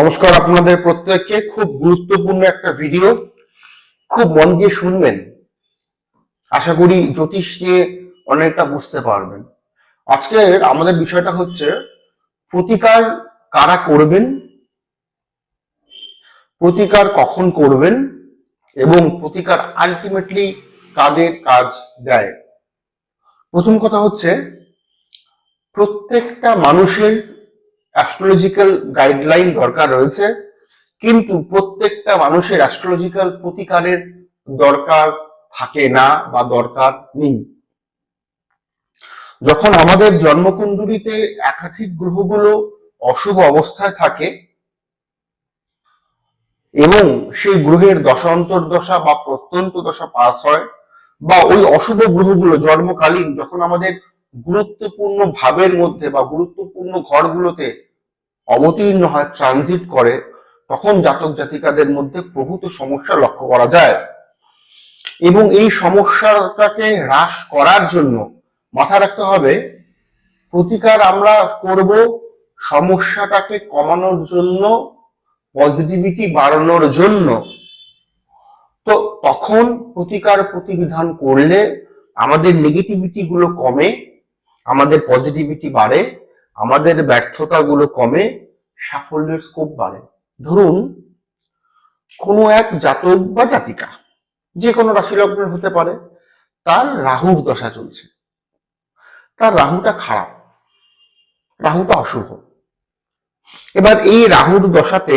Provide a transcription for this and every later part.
নমস্কার আপনাদের প্রত্যেককে। খুব গুরুত্বপূর্ণ একটা ভিডিও। খুব মন দিয়ে শুনবেন। আশা করি জ্যোতিষ নিয়ে অনেকটা বুঝতে পারবেন। আজকের আমাদের বিষয়টা হচ্ছে, প্রতিকার কারা করবেন? প্রতিকার কখন করবেন? এবং প্রতিকার আলটিমেটলি কাদের কাজ দেয়? প্রথম কথা হচ্ছে, প্রত্যেকটা মানুষের অ্যাস্ট্রোলজিক্যাল গাইডলাইন দরকার রয়েছে, কিন্তু প্রত্যেকটা মানুষের অ্যাস্ট্রোলজিক্যাল প্রতিকারের দরকার থাকে না বা দরকার নেই। যখন আমাদের জন্মকুণ্ডলিতে একাধিক গ্রহগুলো অশুভ অবস্থায় থাকে, এবং সেই গ্রহের দশা বা প্রত্যন্ত দশা পাস হয়, বা ওই অশুভ গ্রহগুলো জন্মকালীন যখন আমাদের গুরুত্বপূর্ণ ভাবের মধ্যে বা গুরুত্বপূর্ণ ঘরগুলোতে অবতীর্ণ হয় ট্রানজিট করে, তখন জাতক জাতিকাদের মধ্যে প্রভূত সমস্যা লক্ষ্য করা যায়। এবং এই সমস্যাটাকে হ্রাস করার জন্য মাথা রাখতে হবে, প্রতিকার আমরা করব সমস্যাটাকে কমানোর জন্য পজিটিভিটি বাড়ানোর জন্য। তো তখন প্রতিকার প্রতিবিধান করলে আমাদের নেগেটিভিটি গুলো কমে আমাদের পজিটিভিটি বাড়ে, আমাদের ব্যর্থতা গুলো কমে, সাফল্যের স্কোপ বাড়ে। ধরুন, কোনো এক জাতক বা জাতিকা, যে কোনো রাশি লগ্নের হতে পারে, তার রাহুর দশা চলছে। তার রাহুটা খারাপ, রাহুটা অশুভ। এবার এই রাহুর দশাতে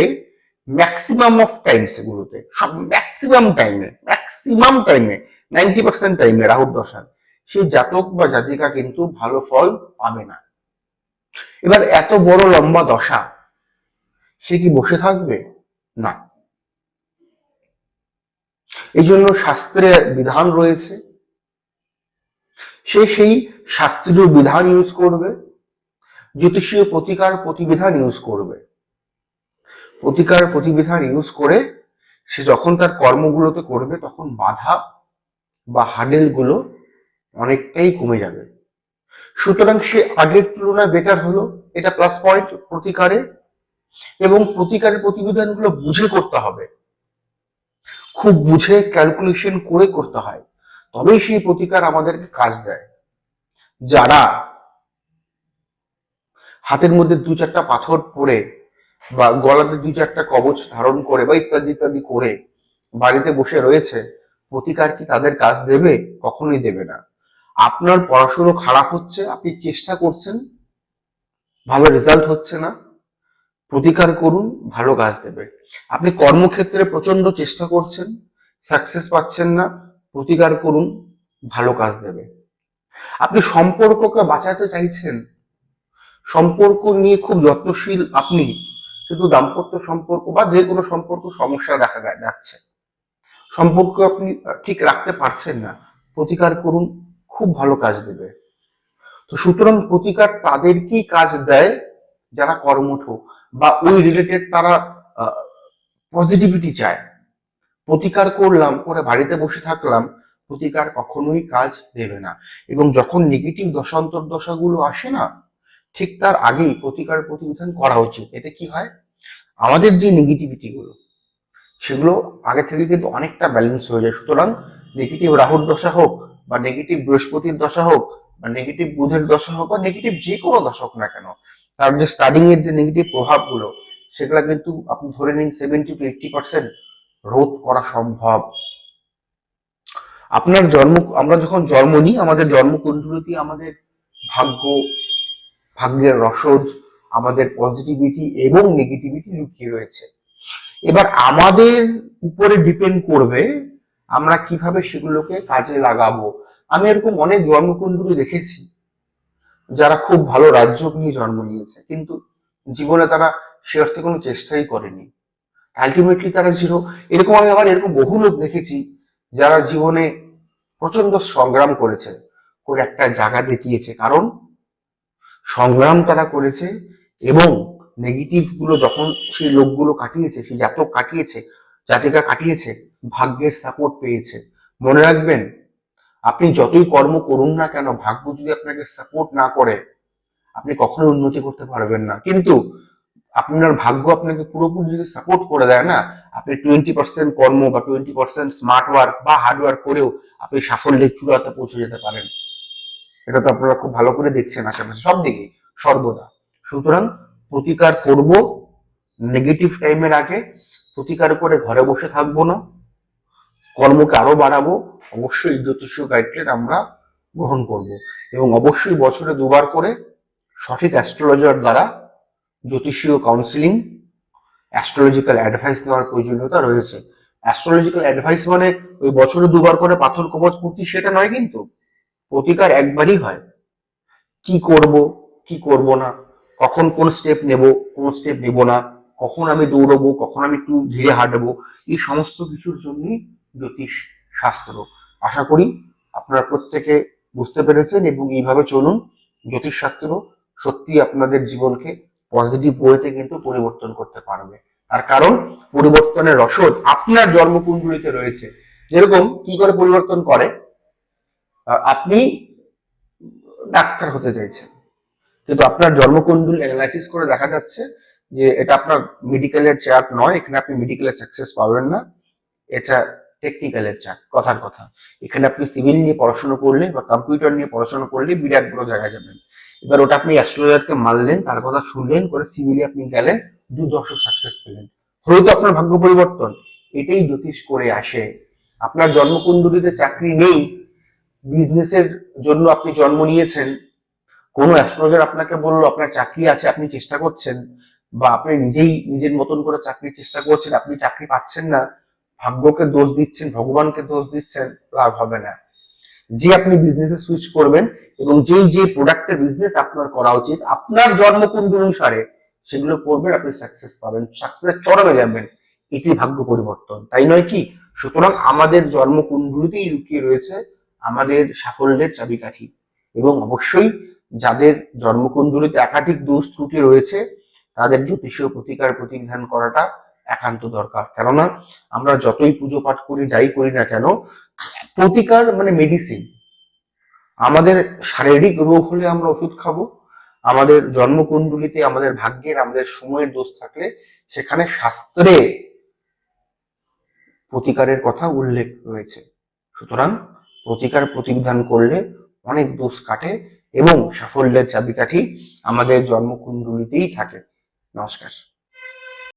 ম্যাক্সিমাম অফ টাইমস এগুলোতে, সব ম্যাক্সিমাম টাইমে ম্যাক্সিমাম টাইমে নাইনটি পার্সেন্ট টাইমে রাহুর দশা সেই জাতক বা জাতিকা কিন্তু ভালো ফল পাবে না। এবার এত বড় লম্বা দশা, সে কি বসে থাকবে? না। এই জন্য শাস্ত্রে বিধান রয়েছে। সে সেই শাস্ত্রীয় বিধান ইউজ করবে, জ্যোতিষীয় প্রতিকার প্রতিবিধান ইউজ করবে। প্রতিকার প্রতিবিধান ইউজ করে সে যখন তার কর্মগুলোতে করবে, তখন বাধা বা হাডেলগুলো অনেকটাই কমে যাবে। সুতরাং সে আগের তুলনায় বেটার হলো, এটা প্লাস পয়েন্ট প্রতিকারে এবং প্রতিকারের প্রতিবিধানগুলো বুঝে করতে হবে। খুব বুঝে ক্যালকুলেশন করে করতে হয়, তবেই সেই প্রতিকার আমাদেরকে কাজ দেয়। যারা হাতের মধ্যে দু চারটা পাথর পরে বা গলাতে দু চারটা কবচ ধারণ করে বা ইত্যাদি ইত্যাদি করে বাড়িতে বসে রয়েছে, প্রতিকার কি তাদের কাজ দেবে? কখনোই দেবে না। আপনার পড়াশুনো খারাপ হচ্ছে, আপনি চেষ্টা করছেন, ভালো রেজাল্ট হচ্ছে না, প্রতিকার করুন, ভালো কাজ দেবে। আপনি কর্মক্ষেত্রে প্রচণ্ড চেষ্টা করছেন সাকসেস পাচ্ছেন না, প্রতিকার করুন, ভালো কাজ দেবে। আপনি সম্পর্ককে বাঁচাতে চাইছেন, সম্পর্ক নিয়ে খুব যত্নশীল আপনি, কিন্তু দাম্পত্য সম্পর্ক বা যে কোনো সম্পর্ক সমস্যা দেখা যাচ্ছে। সম্পর্ক আপনি ঠিক রাখতে পারছেন না, প্রতিকার করুন খুব ভালো কাজ দেবে। তো সুতরাং প্রতিকার তাদেরকেই কাজ দেয় যারা কর্মঠ বা ওই রিলেটেড তারা পজিটিভিটি চায়। প্রতিকার করলাম, করে বাড়িতে বসে থাকলাম, প্রতিকার কখনোই কাজ দেবে না। এবং যখন নেগেটিভ দশান্তর দশাগুলো আসে না, ঠিক তার আগেই প্রতিকার প্রতিবিধান করা উচিত। এতে কি হয়? আমাদের যে নেগেটিভিটি গুলো, সেগুলো আগে থেকে কিন্তু অনেকটা ব্যালেন্স হয়ে যায়। সুতরাং নেগেটিভ রাহুর দশা হোক বা নেগেটিভ বৃহস্পতির দশা হোক বা নেগেটিভ বুধের দশা হোক বা নেগেটিভ যে কোনো দশা হোক না কেন তার যে স্টার্টিং এর যে নেগেটিভ প্রভাবগুলো, সেগুলো কিন্তু আপনি ধরে নিন সেভেন্টি টু এইটটি পার্সেন্ট রোধ করা সম্ভব। আপনার জন্ম, আমরা যখন জন্ম নিই, আমাদের জন্মকুণ্ডলিতে, আমাদের ভাগ্য, ভাগ্যের রসদ, আমাদের পজিটিভিটি এবং নেগেটিভিটি লুকিয়ে রয়েছে। এবার আমাদের উপরে ডিপেন্ড করবে আমরা কীভাবে সেগুলোকে কাজে লাগাবো? আমি এরকম অনেক জন্মকুণ্ডলী দেখেছি, যারা খুব ভালো রাজ্য নিয়ে জন্ম নিয়েছে, কিন্তু জীবনে তারা সে অর্থে কোনো চেষ্টাই করেনি। আলটিমেটলি তারা জিরো এরকম আমি আবার এরকম বহু লোক দেখেছি, যারা জীবনে প্রচণ্ড সংগ্রাম করেছে, করে একটা জায়গা দেখিয়েছে। কারণ সংগ্রাম তারা করেছে এবং নেগেটিভগুলো যখন সেই লোকগুলো কাটিয়েছে, সেই জাতক কাটিয়েছে জাতিকা কাটিয়েছে ভাগ্যের সাপোর্ট পেয়েছে। মনে রাখবেন আপনি যতই কর্ম করুন না কেন ভাগ্য যদি আপনাকে সাপোর্ট না করে আপনি কখনো উন্নতি করতে পারবেন না। কিন্তু আপনার ভাগ্য আপনাকে পুরোপুরি যদি সাপোর্ট করে দেয় না আপনি টোয়েন্টি পার্সেন্ট কর্ম বা টোয়েন্টি পার্সেন্ট স্মার্ট ওয়ার্ক বা হার্ড ওয়ার্ক করেও আপনি সাফল্যের চূড়াতে পৌঁছে যেতে পারেন। এটা তো আপনারা খুব ভালো করে দেখছেন আশেপাশে সব দিকে সর্বদা। সুতরাং প্রতিকার করব নেগেটিভ টাইমের আগে প্রতিকার করে ঘরে বসে থাকব না, কর্মকে আরও বাড়াবো, অবশ্যই জ্যোতিষীয় গাইডলাইন আমরা গ্রহণ করব। এবং অবশ্যই বছরে দুবার করে সঠিক অ্যাস্ট্রোলজার দ্বারা জ্যোতিষীয় কাউন্সিলিং অ্যাস্ট্রোলজিক্যাল অ্যাডভাইস নেওয়ার প্রয়োজনীয়তা রয়েছে। অ্যাস্ট্রোলজিক্যাল অ্যাডভাইস মানে ওই বছরে দুবার করে পাথর কবচ পূর্তি সেটা নয় কিন্তু প্রতিকার একবারই হয়। কি করব কি করব না, কখন কোন স্টেপ নেব, কোন স্টেপ নেব না কখন আমি দৌড়বো, কখন আমি একটু ধীরে হাঁটবো, এই সমস্ত কিছুর জন্যই জ্যোতিষ শাস্ত্র। আশা করি আপনারা প্রত্যেকে বুঝতে পেরেছেন এবং এইভাবে চলুন জ্যোতিষ শাস্ত্র সত্যি আপনাদের জীবনকে পজিটিভ ওয়েতে কিন্তু পরিবর্তন করতে পারবে। তার কারণ, পরিবর্তনের রসদ আপনার জন্মকুণ্ডলিতে রয়েছে। যেরকম কি করে পরিবর্তন করে? আপনি ডাক্তার হতে চাইছেন, কিন্তু আপনার জন্মকুণ্ডল অ্যানালাইসিস করে দেখা যাচ্ছে যে এটা আপনার মেডিকেলের চার্ট নয়, এখানে আপনি মেডিকেলের সাকসেস পাবেন না। এটা টেকনিক্যালের চার্ট কথার কথা। এখানে আপনি সিভিল নিয়ে পড়াশোনা করলে বা কম্পিউটার নিয়ে পড়াশোনা করলে বিরাট বড় জায়গায় যাবেন। এবার ওটা আপনি অ্যাস্ট্রোলজারকে মারলেন, তার কথা শুনলেন, করে সিভিলে আপনি গেলেন দু দশ সাকসেস পেলেন হয়তো আপনার ভাগ্য পরিবর্তন। এটাই জ্যোতিষ করে আসে। আপনার জন্মকুণ্ডলিতে চাকরি নেই বিজনেসের জন্য আপনি জন্ম নিয়েছেন। কোনো অ্যাস্ট্রোলজার আপনাকে বলল, আপনার চাকরি আছে, আপনি চেষ্টা করছেন। বা আপনি নিজেই নিজের মতন করে চাকরির চেষ্টা করছেন, আপনি চাকরি পাচ্ছেন না, ভাগ্যকে দোষ দিচ্ছেন, ভগবানকে দোষ দিচ্ছেন, লাভ হবে না। যে আপনি বিজনেসে সুইচ করবেন এবং যেই যে প্রোডাক্টের বিজনেস আপনার করা উচিত, আপনার জন্মকুণ্ডল অনুসারে সেগুলো করবেন, আপনি সাকসেস পাবেন। সাকসেস চরমে যাবেন, এটি ভাগ্য পরিবর্তন। তাই নয় কি? সুতরাং আমাদের জন্মকুণ্ডলিতেই লুকিয়ে রয়েছে আমাদের সাফল্যের চাবিকাঠি। এবং অবশ্যই যাদের জন্মকুণ্ডলিতে একাধিক দোষ ত্রুটি রয়েছে তাদের জ্যোতিষীয় প্রতিকার প্রতিবিধান করাটা একান্ত দরকার। কেননা আমরা যতই পুজো পাঠ করি, যাই করি না কেন, প্রতিকার মানে মেডিসিন আমাদের শারীরিক রোগ হলে আমরা ওষুধ খাব, আমাদের জন্মকুণ্ডলিতে আমাদের ভাগ্যের, আমাদের সময়ের দোষ থাকলে সেখানে শাস্ত্রে প্রতিকারের কথা উল্লেখ রয়েছে। সুতরাং প্রতিকার প্রতিবিধান করলে অনেক দোষ কাটে এবং সাফল্যের চাবিকাঠি আমাদের জন্মকুণ্ডলিতেই থাকে। নমস্কার